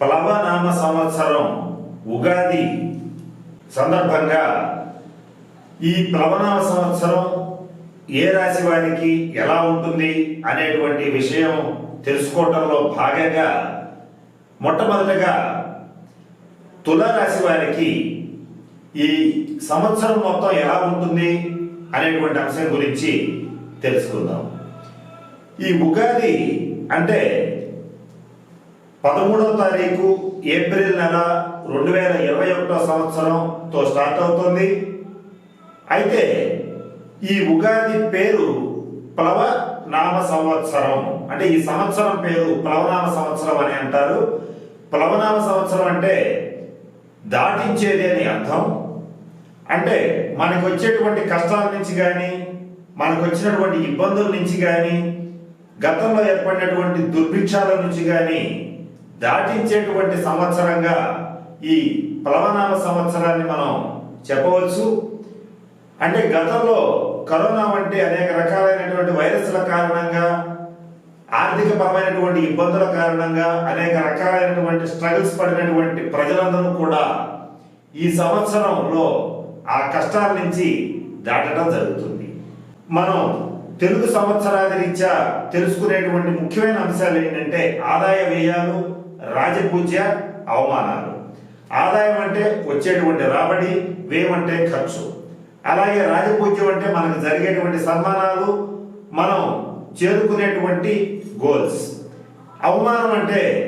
ప్లవనామ సంవత్సరం ఉగాది సందర్భంగా ఈ ప్లవనామ సంవత్సరం ఏ రాశి వారికి ఎలా ఉంటుంది అనేటువంటి విషయం తెలుసుకోవటంలో భాగంగా మొట్టమొదటగా తులారాశి వారికి ఈ సంవత్సరం మొత్తం ఎలా ఉంటుంది అనేటువంటి అంశం గురించి తెలుసుకుందాం. ఈ ఉగాది అంటే పదమూడవ తారీఖు ఏప్రిల్ నెల రెండు వేల ఇరవై ఒకటో సంవత్సరంతో స్టార్ట్ అవుతుంది. అయితే ఈ ఉగాది పేరు ప్లవ నామ సంవత్సరం. అంటే ఈ సంవత్సరం పేరు ప్లవనామ సంవత్సరం అని అంటారు. ప్లవనామ సంవత్సరం అంటే దాటించేది అని అర్థం. అంటే మనకు వచ్చేటువంటి కష్టాల నుంచి కానీ మనకు వచ్చినటువంటి ఇబ్బందుల నుంచి కానీ గతంలో ఏర్పడినటువంటి దుర్భిక్షాల నుంచి కానీ దాటించేటువంటి సంవత్సరంగా ఈ ప్లవనామ సంవత్సరాన్ని మనం చెప్పవచ్చు. అంటే గతంలో కరోనా వంటి అనేక రకాలైనటువంటి వైరస్ల కారణంగా ఆర్థిక పరమైనటువంటి ఇబ్బందుల కారణంగా అనేక రకాలైనటువంటి స్ట్రగుల్స్ పడినటువంటి ప్రజలందరూ కూడా ఈ సంవత్సరంలో ఆ కష్టాల నుంచి దాటడం జరుగుతుంది. మనం తెలుగు సంవత్సరాది రీత్యా తెలుసుకునేటువంటి ముఖ్యమైన అంశాలు ఏంటంటే ఆదాయ వ్యయాలు రాజపూజ్య అవమానాలు. ఆదాయం అంటే వచ్చేటువంటి రాబడి వేమంటే ఖర్చు. అలాగే రాజపూజ్యం అంటే మనకు జరిగేటువంటి సన్మానాలు మనం చేరుకునేటువంటి గోల్స్. అవమానం అంటే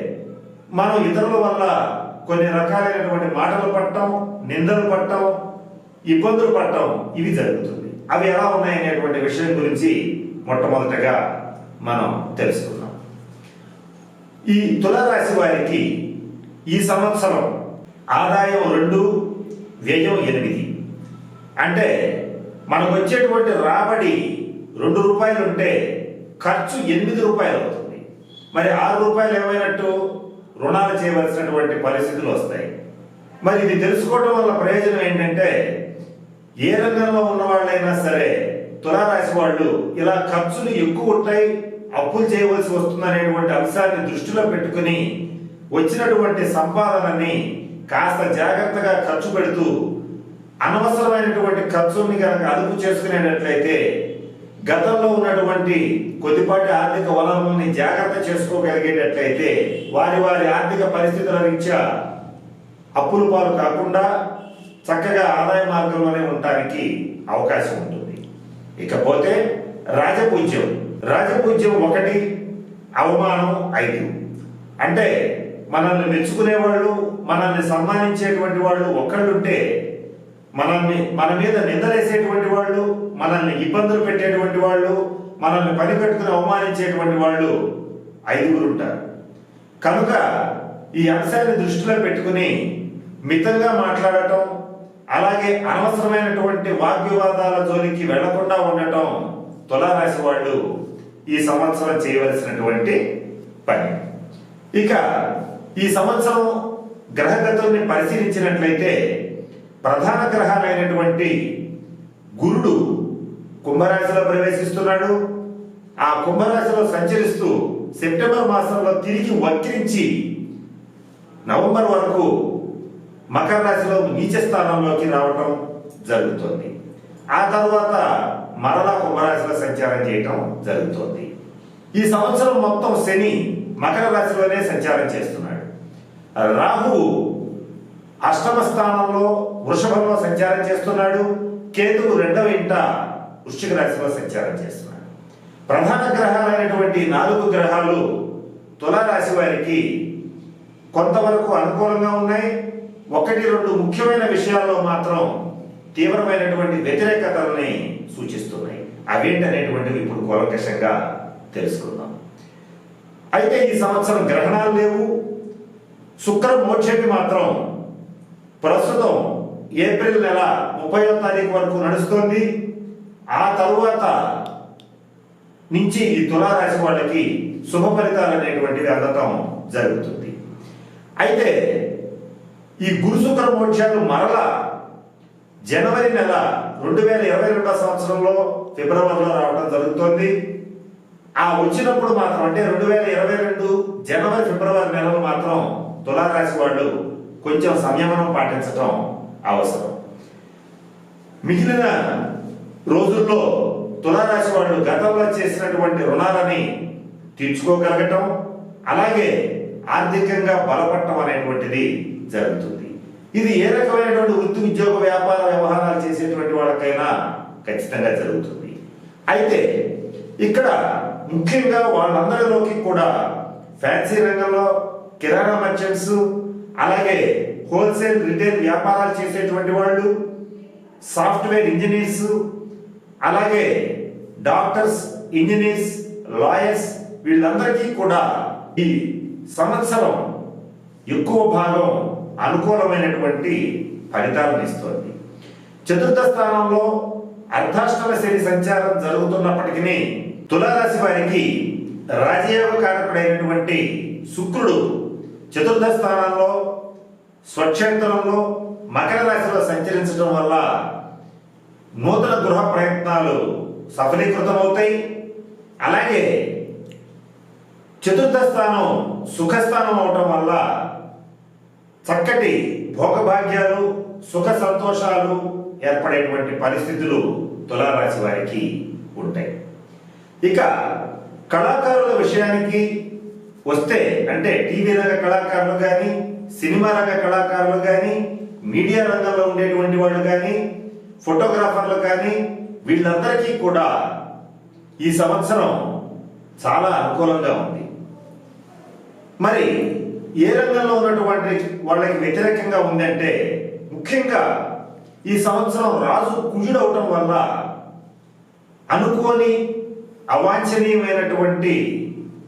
మనం ఇతరుల వల్ల కొన్ని రకాలైనటువంటి మాటలు పట్టడం నిందలు పట్టడం ఇబ్బందులు పట్టడం ఇవి జరుగుతుంది. అవి ఎలా ఉన్నాయనేటువంటి విషయం గురించి మొట్టమొదటగా మనం తెలుసుకుందాం. ఈ తులారాశి వారికి ఈ సంవత్సరం ఆదాయం రెండు వ్యయం ఎనిమిది. అంటే మనకు వచ్చేటువంటి రాబడి రెండు రూపాయలు ఉంటే ఖర్చు ఎనిమిది రూపాయలు అవుతుంది. మరి ఆరు రూపాయలు ఏమైనట్టు? రుణాలు చేయవలసినటువంటి పరిస్థితులు వస్తాయి. మరి ఇది తెలుసుకోవడం వల్ల ప్రయోజనం ఏంటంటే ఏ రంగంలో ఉన్న వాళ్ళైనా సరే తులారాశి వాళ్ళు ఇలా ఖర్చులు ఎక్కువ ఉంటాయి అప్పులు చేయవలసి వస్తుందనేటువంటి అంశాన్ని దృష్టిలో పెట్టుకుని వచ్చినటువంటి సంపాదనని కాస్త జాగ్రత్తగా ఖర్చు పెడుతూ అనవసరమైనటువంటి ఖర్చుల్ని కనుక అదుపు చేసుకునేటట్లయితే గతంలో ఉన్నటువంటి కొద్దిపాటి ఆర్థిక వనరులని జాగ్రత్త చేసుకోగలిగేటట్లయితే వారి వారి ఆర్థిక పరిస్థితుల రీత్యా అప్పుల పాలు కాకుండా చక్కగా ఆదాయ మార్గంలోనే ఉండటానికి అవకాశం ఉంటుంది. ఇకపోతే రాజపూజ్యం రాజపూజ్యం ఒకటి అవమానం ఐదు. అంటే మనల్ని మెచ్చుకునే వాళ్ళు మనల్ని సన్మానించేటువంటి వాళ్ళు ఒక్కళ్ళుంటే మనల్ని మన మీద నిందలేసేటువంటి వాళ్ళు మనల్ని ఇబ్బందులు పెట్టేటువంటి వాళ్ళు మనల్ని పని పెట్టుకుని అవమానించేటువంటి వాళ్ళు ఐదుగురు ఉంటారు కనుక ఈ అంశాన్ని దృష్టిలో పెట్టుకుని మితంగా మాట్లాడటం అలాగే అనవసరమైనటువంటి వాగ్వివాదాల జోలికి వెళ్ళకుండా ఉండటం తులారాశి వాళ్ళు ఈ సంవత్సరం చేయవలసినటువంటి పని. ఇక ఈ సంవత్సరం గ్రహగతుల్ని పరిశీలించినట్లయితే ప్రధాన గ్రహాలైనటువంటి గురుడు కుంభరాశిలో ప్రవేశిస్తున్నాడు. ఆ కుంభరాశిలో సంచరిస్తూ సెప్టెంబర్ మాసంలో తిరిగి వక్రించి నవంబర్ వరకు మకర రాశిలో నీచ స్థానంలోకి రావటం జరుగుతుంది. ఆ తర్వాత మరలా కుంభరాశిలో సంచారం చేయటం జరుగుతోంది. ఈ సంవత్సరం మొత్తం శని మకర రాశిలోనే సంచారం చేస్తున్నాడు. రాహువు అష్టమ స్థానంలో వృషభంలో సంచారం చేస్తున్నాడు. కేతువు రెండవ ఇంట వృశ్చిక రాశిలో సంచారం చేస్తున్నాడు. ప్రధాన గ్రహాలైనటువంటి నాలుగు గ్రహాలు తులారాశి వారికి కొంతవరకు అనుకూలంగా ఉన్నాయి. ఒకటి రెండు ముఖ్యమైన విషయాల్లో మాత్రం తీవ్రమైనటువంటి వ్యతిరేకతల్ని సూచిస్తున్నాయి. అవేంటనేటువంటివి ఇప్పుడు కూలంకషంగా తెలుసుకుందాం. అయితే ఈ సంవత్సరం గ్రహణాలు లేవు. శుక్ర మోక్షకి మాత్రం ప్రస్తుతం ఏప్రిల్ నెల ముప్పయో తారీఖు వరకు నడుస్తుంది. ఆ తరువాత నుంచి ఈ తులారాశి వాళ్ళకి శుభ ఫలితాలు అనేటువంటివి అందటం జరుగుతుంది. అయితే ఈ గురు శుక్ర మోక్షాలు మరలా జనవరి నెల రెండు వేల ఇరవై రెండో సంవత్సరంలో ఫిబ్రవరిలో రావడం జరుగుతోంది. ఆ వచ్చినప్పుడు మాత్రం అంటే రెండు వేల ఇరవై రెండు జనవరి ఫిబ్రవరి నెలలు మాత్రం తులారాశి వాళ్ళు కొంచెం సంయమనం పాటించటం అవసరం. మిగిలిన రోజుల్లో తులారాశి వాళ్ళు గతంలో చేసినటువంటి రుణాలని తీర్చుకోగలగటం అలాగే ఆర్థికంగా బలపడటం అనేటువంటిది జరుగుతుంది. ఇది ఏ రకమైనటువంటి వృత్తి ఉద్యోగ వ్యాపార వ్యవహారాలు చేసేటువంటి వాళ్ళకైనా ఖచ్చితంగా జరుగుతుంది. అయితే ఇక్కడ ముఖ్యంగా వాళ్ళందరిలోకి కూడా ఫ్యాన్సీ రంగంలో కిరాణా మర్చెంట్స్ అలాగే హోల్సేల్ రిటైల్ వ్యాపారాలు చేసేటువంటి వాళ్ళు సాఫ్ట్వేర్ ఇంజనీర్స్ అలాగే డాక్టర్స్ ఇంజనీర్స్ లాయర్స్ వీళ్ళందరికీ కూడా ఈ సంవత్సరం ఎక్కువ భాగం అనుకూలమైనటువంటి ఫలితాలను ఇస్తుంది. చతుర్థ స్థానంలో అర్ధాష్టమ శని సంచారం జరుగుతున్నప్పటికీ తులారాశి వారికి రాజయోగ కారకుడైనటువంటి శుక్రుడు చతుర్థ స్థానంలో స్వక్షేత్రంలో మకర రాశిలో సంచరించడం వల్ల నూతన గృహ ప్రయత్నాలు సఫలీకృతమవుతాయి. అలాగే చతుర్థ స్థానం సుఖస్థానం అవటం వల్ల చక్కటి భోగభాగ్యాలు సుఖ సంతోషాలు ఏర్పడేటువంటి పరిస్థితులు తులారాశి వారికి ఉంటాయి. ఇక కళాకారుల విషయానికి వస్తే అంటే టీవీ రంగ కళాకారులు కానీ సినిమా రంగ కళాకారులు కానీ మీడియా రంగంలో ఉండేటువంటి వాళ్ళు కానీ ఫోటోగ్రాఫర్లు కానీ వీళ్ళందరికీ కూడా ఈ సంవత్సరం చాలా అనుకూలంగా ఉంది. మరి ఏ రంగంలో ఉన్నటువంటి వాళ్ళకి వ్యతిరేకంగా ఉందంటే ముఖ్యంగా ఈ సంవత్సరం రాజు కుజుడవటం వల్ల అనుకోని అవాంఛనీయమైనటువంటి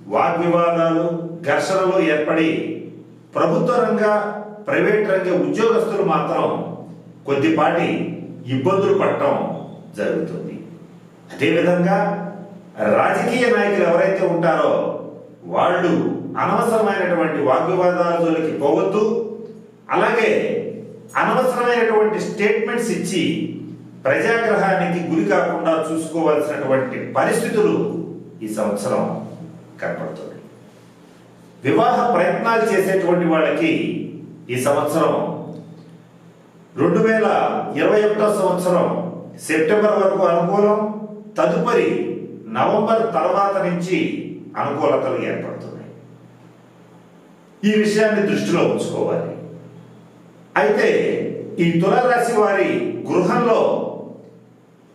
వాగ్వివాదాలు ఘర్షణలు ఏర్పడి ప్రభుత్వ రంగ ప్రైవేట్ రంగ ఉద్యోగస్తులు మాత్రం కొద్దిపాటి ఇబ్బందులు పడటం జరుగుతుంది. అదేవిధంగా రాజకీయ నాయకులు ఎవరైతే ఉంటారో వాళ్ళు అనవసరమైనటువంటి వాగ్వివాదాల పోవద్దు. అలాగే అనవసరమైనటువంటి స్టేట్మెంట్స్ ఇచ్చి ప్రజాగ్రహానికి గురి కాకుండా చూసుకోవాల్సినటువంటి పరిస్థితులు ఈ సంవత్సరం కనపడుతుంది వివాహ ప్రయత్నాలు చేసేటువంటి వాళ్ళకి ఈ సంవత్సరం రెండు వేల ఇరవై ఒకటో సంవత్సరం సెప్టెంబర్ వరకు అనుకూలం తదుపరి నవంబర్ తర్వాత నుంచి అనుకూలతలు ఏర్పడుతుంది ఈ విషయాన్ని దృష్టిలో ఉంచుకోవాలి. అయితే ఈ తులారాశి వారి గృహంలో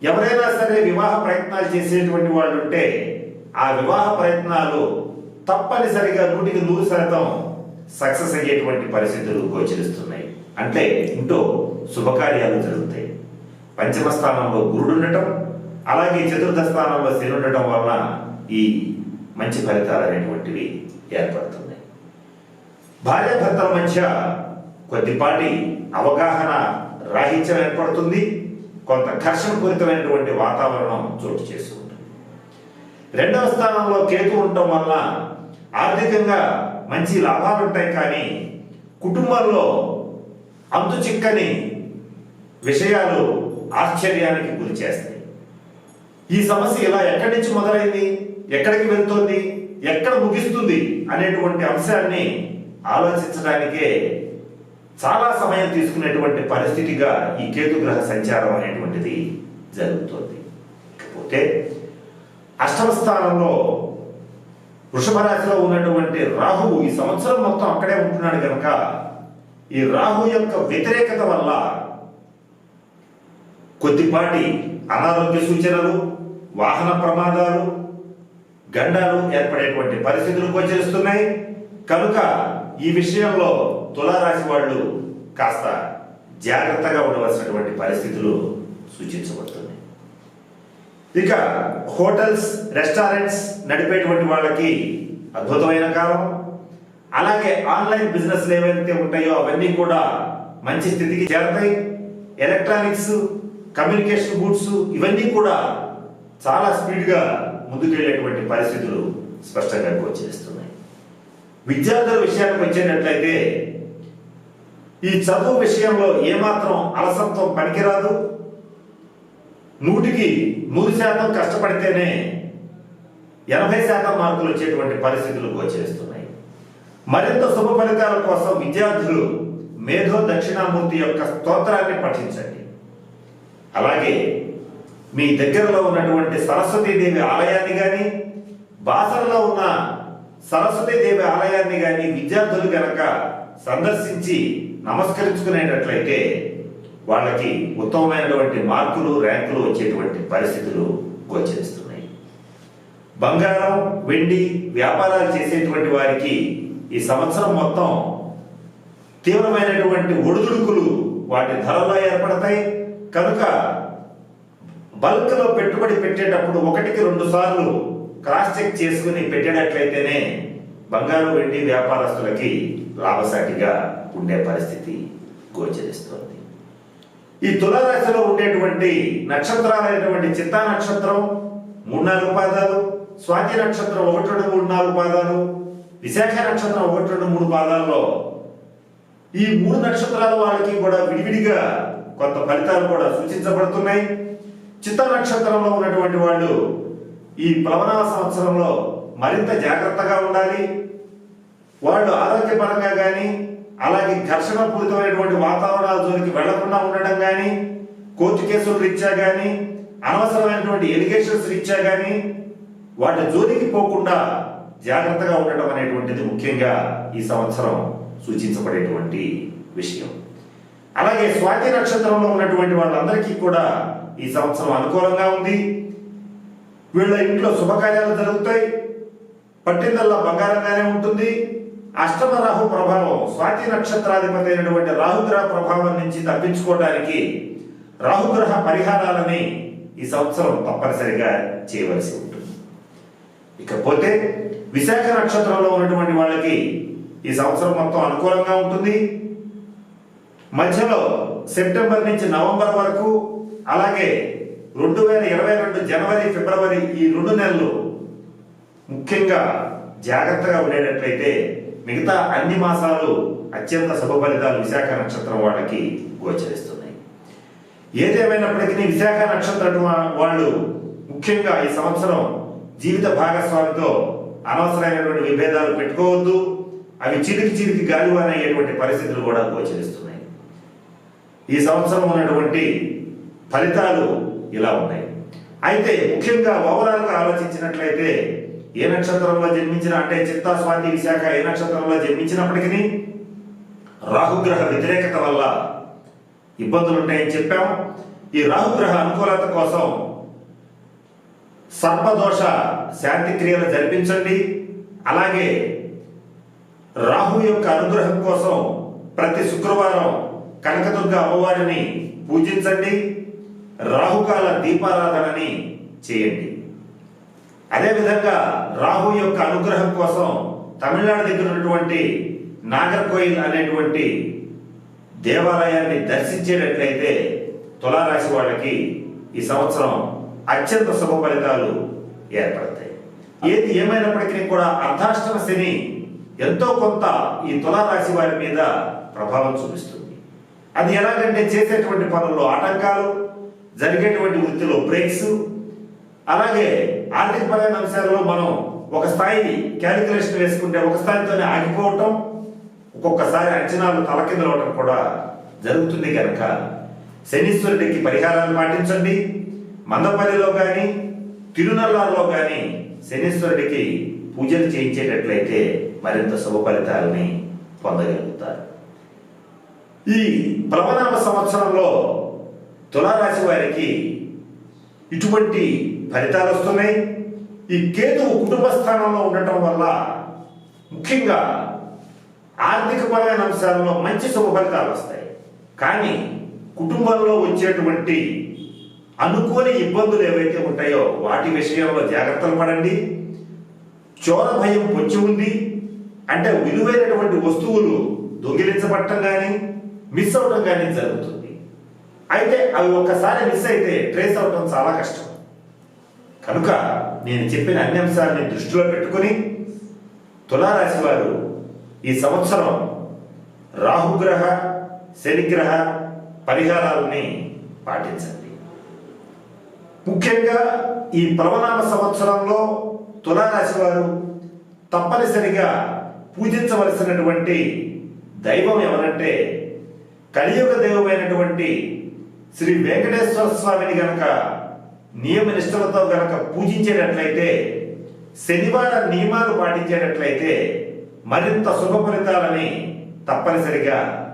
ఎవరైనా సరే వివాహ ప్రయత్నాలు చేసేటువంటి వాళ్ళు ఉంటే ఆ వివాహ ప్రయత్నాలు తప్పనిసరిగా నూటికి నూరు శాతం సక్సెస్ అయ్యేటువంటి పరిస్థితులు గోచరిస్తున్నాయి. అంటే ఇంటో శుభకార్యాలు జరుగుతాయి. పంచమ స్థానంలో గురుడు ఉండటం అలాగే చతుర్థ స్థానంలో శని ఉండటం వలన ఈ మంచి ఫలితాలు అనేటువంటివి ఏర్పడుతుంది భార్యాభర్తల మధ్య కొద్దిపాటి అవగాహన రాహిత్యం ఏర్పడుతుంది. కొంత ఘర్షణ పూరితమైనటువంటి వాతావరణం చోటు చేసుకుంటుంది రెండవ స్థానంలో కేతు ఉండటం వల్ల ఆర్థికంగా మంచి లాభాలు ఉంటాయి కానీ కుటుంబంలో అంతు చిక్కని విషయాలు ఆశ్చర్యానికి గురి చేస్తాయి. ఈ సమస్య ఇలా ఎక్కడి నుంచి మొదలైంది? ఎక్కడికి వెళ్తుంది? ఎక్కడ ముగిస్తుంది? అనేటువంటి అంశాన్ని ఆలోచించడానికే చాలా సమయం తీసుకునేటువంటి పరిస్థితిగా ఈ కేతు గ్రహ సంచారం అనేటువంటిది జరుగుతుంది. ఇకపోతే అష్టమ స్థానంలో వృషభ రాశిలో ఉన్నటువంటి రాహువు ఈ సంవత్సరం మొత్తం అక్కడే ఉంటున్నాడు కనుక ఈ రాహు యొక్క వ్యతిరేకత వల్ల కొద్దిపాటి అనారోగ్య సూచనలు వాహన ప్రమాదాలు గండాలు ఏర్పడేటువంటి పరిస్థితులు గోచరిస్తున్నాయి. కనుక ఈ విషయంలో తులారాశి వాళ్ళు కాస్త జాగ్రత్తగా ఉండవలసినటువంటి పరిస్థితులు సూచించబడుతున్నాయి. ఇక హోటల్స్ రెస్టారెంట్స్ నడిపేటువంటి వాళ్ళకి అద్భుతమైన కాలం. అలాగే ఆన్లైన్ బిజినెస్లు ఏవైతే ఉంటాయో అవన్నీ కూడా మంచి స్థితికి చేరతాయి. ఎలక్ట్రానిక్స్ కమ్యూనికేషన్ గూడ్స్ ఇవన్నీ కూడా చాలా స్పీడ్గా ముందుకెళ్ళేటువంటి పరిస్థితులు స్పష్టంగా గోచరిస్తున్నాయి. విద్యార్థుల విషయానికి వచ్చేటట్లయితే ఈ చదువు విషయంలో ఏమాత్రం అలసత్వం పనికిరాదు. నూటికి నూరు శాతం కష్టపడితేనే ఎనభై శాతం మార్కులు వచ్చేటువంటి పరిస్థితులు వచ్చేస్తున్నాయి మరింత శుభ ఫలితాల కోసం విద్యార్థులు మేధో దక్షిణామూర్తి యొక్క స్తోత్రాన్ని పఠించండి. అలాగే మీ దగ్గరలో ఉన్నటువంటి సరస్వతీదేవి ఆలయాన్ని కానీ బాసరలో ఉన్న సరస్వతీదేవి ఆలయాన్ని కానీ విద్యార్థులు గనక సందర్శించి నమస్కరించుకునేటట్లయితే వాళ్ళకి ఉత్తమమైనటువంటి మార్కులు ర్యాంకులు వచ్చేటువంటి పరిస్థితులు గోచరిస్తున్నాయి. బంగారం వెండి వ్యాపారాలు చేసేటువంటి వారికి ఈ సంవత్సరం మొత్తం తీవ్రమైనటువంటి ఒడిదుడుకులు వాటి ధరలో ఏర్పడతాయి. కనుక బల్క్లో పెట్టుబడి పెట్టేటప్పుడు ఒకటికి రెండు సార్లు క్రాస్ చెక్ చేసుకుని పెట్టేటట్లయితేనే బంగారు వెండి వ్యాపారస్తులకి లాభసాటిగా ఉండే పరిస్థితి గోచరిస్తోంది. ఈ తులారాశిలో ఉండేటువంటి నక్షత్రాలైనటువంటి చిత్తా నక్షత్రం మూడు నాలుగు పాదాలు స్వాతి నక్షత్రం ఒకటి రెండు మూడు నాలుగు పాదాలు విశాఖ నక్షత్రం ఒకటి రెండు మూడు పాదాల్లో ఈ మూడు నక్షత్రాల వాళ్ళకి కూడా విడివిడిగా కొంత ఫలితాలు కూడా సూచించబడుతున్నాయి. చిత్త నక్షత్రంలో ఉన్నటువంటి వాళ్ళు ఈ ప్లవనామ సంవత్సరంలో మరింత జాగ్రత్తగా ఉండాలి. వాళ్ళు ఆరోగ్యపరంగా కానీ అలాగే ఘర్షణ పూరితమైనటువంటి వాతావరణాల జోలికి వెళ్ళకుండా ఉండడం కానీ కోర్టు కేసులు రీత్యా కానీ అనవసరమైనటువంటి ఎలిగేషన్స్ రీత్యా కానీ వాటి జోలికి పోకుండా జాగ్రత్తగా ఉండటం అనేటువంటిది ముఖ్యంగా ఈ సంవత్సరం సూచించబడేటువంటి విషయం. అలాగే స్వాతి నక్షత్రంలో ఉన్నటువంటి వాళ్ళందరికీ కూడా ఈ సంవత్సరం అనుకూలంగా ఉంది. వీళ్ళ ఇంట్లో శుభకార్యాలు జరుగుతాయి. పట్టిందల్లా బంగారంగానే ఉంటుంది. అష్టమ రాహు ప్రభావం స్వాతి నక్షత్రాధిపతి అయినటువంటి రాహుగ్రహ ప్రభావం నుంచి తప్పించుకోవడానికి రాహుగ్రహ పరిహారాలని ఈ సంవత్సరం తప్పనిసరిగా చేయవలసి ఉంటుంది. ఇకపోతే విశాఖ నక్షత్రంలో ఉన్నటువంటి వాళ్ళకి ఈ సంవత్సరం మొత్తం అనుకూలంగా ఉంటుంది. మధ్యలో సెప్టెంబర్ నుంచి నవంబర్ వరకు అలాగే రెండు వేల ఇరవై రెండు జనవరి ఫిబ్రవరి ఈ రెండు నెలలు ముఖ్యంగా జాగ్రత్తగా ఉండేటట్లయితే మిగతా అన్ని మాసాలు అత్యంత శుభ ఫలితాలు విశాఖ నక్షత్రం వాళ్ళకి గోచరిస్తున్నాయి. ఏదేమైనప్పటికీ విశాఖ నక్షత్రం వాళ్ళు ముఖ్యంగా ఈ సంవత్సరం జీవిత భాగస్వామితో అనవసరమైనటువంటి విభేదాలు పెట్టుకోవద్దు అవి చిరికి చిరికి గాలివానయ్యేటువంటి పరిస్థితులు కూడా గోచరిస్తున్నాయి. ఈ సంవత్సరం ఉన్నటువంటి ఫలితాలు ఇలా ఉన్నాయి. అయితే ముఖ్యంగా ఓవరాల్గా ఆలోచించినట్లయితే ఏ నక్షత్రంలో జన్మించిన అంటే చిత్తాస్వాతి విశాఖ ఏ నక్షత్రంలో జన్మించినప్పటికీ రాహుగ్రహ వ్యతిరేకత వల్ల ఇబ్బందులు ఉంటాయని చెప్పాం. ఈ రాహుగ్రహ అనుకూలత కోసం సర్పదోష శాంతి క్రియలు జరిపించండి. అలాగే రాహు యొక్క అనుగ్రహం కోసం ప్రతి శుక్రవారం కనకదుర్గ అమ్మవారిని పూజించండి. రాహుకాల దీపారాధనని చేయండి. అదేవిధంగా రాహు యొక్క అనుగ్రహం కోసం తమిళనాడు దగ్గర ఉన్నటువంటి నాగర్కోయిల్ అనేటువంటి దేవాలయాన్ని దర్శించేటట్లయితే తులారాశి వాళ్ళకి ఈ సంవత్సరం అత్యంత శుభ ఫలితాలు ఏర్పడతాయి. ఏది ఏమైనప్పటికీ కూడా అర్ధాష్టమ శని ఎంతో కొంత ఈ తులారాశి వారి మీద ప్రభావం చూపిస్తుంది. అది ఎలాగంటే చేసేటువంటి పనుల్లో ఆటంకాలు జరిగేటువంటి వృత్తిలో బ్రేక్స్ అలాగే ఆర్థికపరమైన అంశాలలో మనం ఒక స్థాయి క్యాలిక్యులేషన్ వేసుకుంటే ఒక స్థాయితోనే ఆగిపోవటం ఒక్కొక్కసారి అంచనాలు తలకిందలవటం కూడా జరుగుతుంది కనుక శనీశ్వరుడికి పరిహారాలు పాటించండి. మందపల్లిలో కానీ తిరునల్లాలో కానీ శనీశ్వరుడికి పూజలు చేయించేటట్లయితే మరింత శుభ ఫలితాలని పొందగలుగుతారు. ఈ ప్లవనామ సంవత్సరంలో తులారాశి వారికి ఇటువంటి ఫలితాలు వస్తున్నాయి. ఈ కేతువు కుటుంబ స్థానంలో ఉండటం వల్ల ముఖ్యంగా ఆర్థికపరమైన అంశాలలో మంచి శుభ ఫలితాలు వస్తాయి. కానీ కుటుంబంలో వచ్చేటువంటి అనుకోని ఇబ్బందులు ఏవైతే ఉంటాయో వాటి విషయంలో జాగ్రత్తలు పడండి. చోర భయం పొచ్చి ఉంది అంటే విలువైనటువంటి వస్తువులు దొంగిలించబట్టం కానీ మిస్ అవటం కానీ జరుగుతుంది. అయితే అవి ఒక్కసారి మిస్ అయితే ట్రేస్ అవటం చాలా కష్టం. కనుక నేను చెప్పిన అన్ని అంశాలని దృష్టిలో పెట్టుకుని తులారాశి వారు ఈ సంవత్సరం రాహుగ్రహ శనిగ్రహ పరిహారాలని పాటించండి. ముఖ్యంగా ఈ ప్లవనామ సంవత్సరంలో తులారాశి వారు తప్పనిసరిగా పూజించవలసినటువంటి దైవం ఎవరంటే కలియుగ దైవమైనటువంటి శ్రీ వెంకటేశ్వర స్వామిని గనక నియమ నిష్ఠలతో గనక పూజించేటట్లయితే శనివార నియమాలు పాటించేటట్లయితే మరింత శుభ ఫలితాలని తప్పనిసరిగా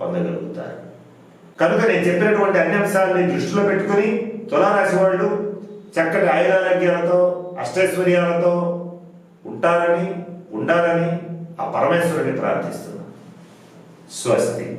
పొందగలుగుతారు. కనుక నేను చెప్పినటువంటి అన్ని అంశాలని దృష్టిలో పెట్టుకుని తులారాశి వాళ్ళు చక్కటి ఆయురారోగ్యాలతో అష్టైశ్వర్యాలతో ఉంటారని ఉండాలని ఆ పరమేశ్వరుని ప్రార్థిస్తున్నాను. స్వస్తి.